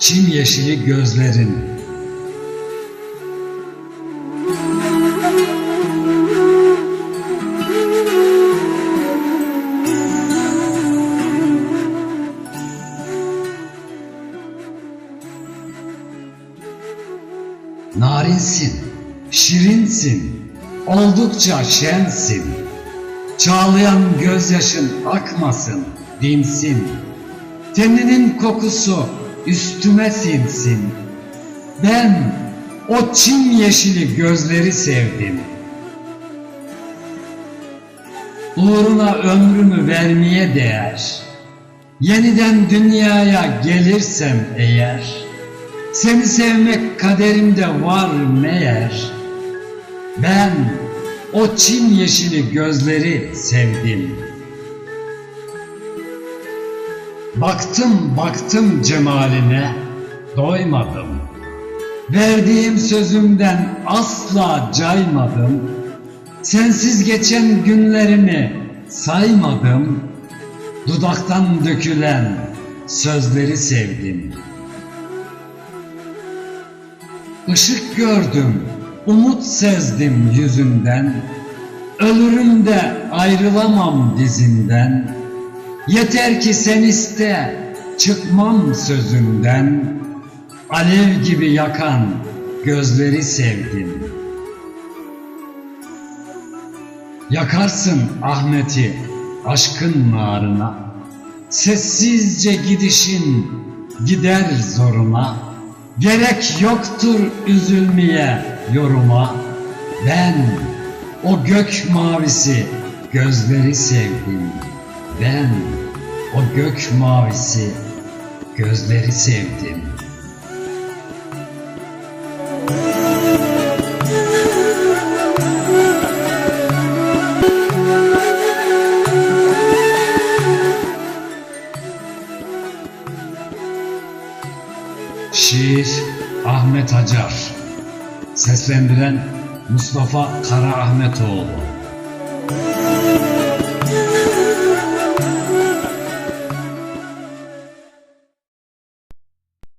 çim yeşili gözlerin. Narinsin, şirinsin, oldukça şensin. Çağlayan gözyaşın akmasın, dinsin. Teninin kokusu üstüme sinsin. Ben o çim yeşili gözleri sevdim. Uğruna ömrümü vermeye değer. Yeniden dünyaya gelirsem eğer, seni sevmek kaderimde var meğer. Ben o çim yeşili gözleri sevdim. Baktım baktım cemaline, doymadım. Verdiğim sözümden asla caymadım. Sensiz geçen günlerimi saymadım. Dudaktan dökülen sözleri sevdim. Işık gördüm, umut sezdim yüzünden. Ölürüm de ayrılamam dizinden. Yeter ki sen iste, çıkmam sözünden. Alev gibi yakan gözleri sevdim. Yakarsın Ahmet'i aşkın narına. Sessizce gidişin gider zoruna. Gerek yoktur üzülmeye yoruma. Ben o gök mavisi gözleri sevdim. Ben o gök mavisi gözleri sevdim. Şiir Ahmet Hacar Seslendiren Mustafa Kara Ahmetoğlu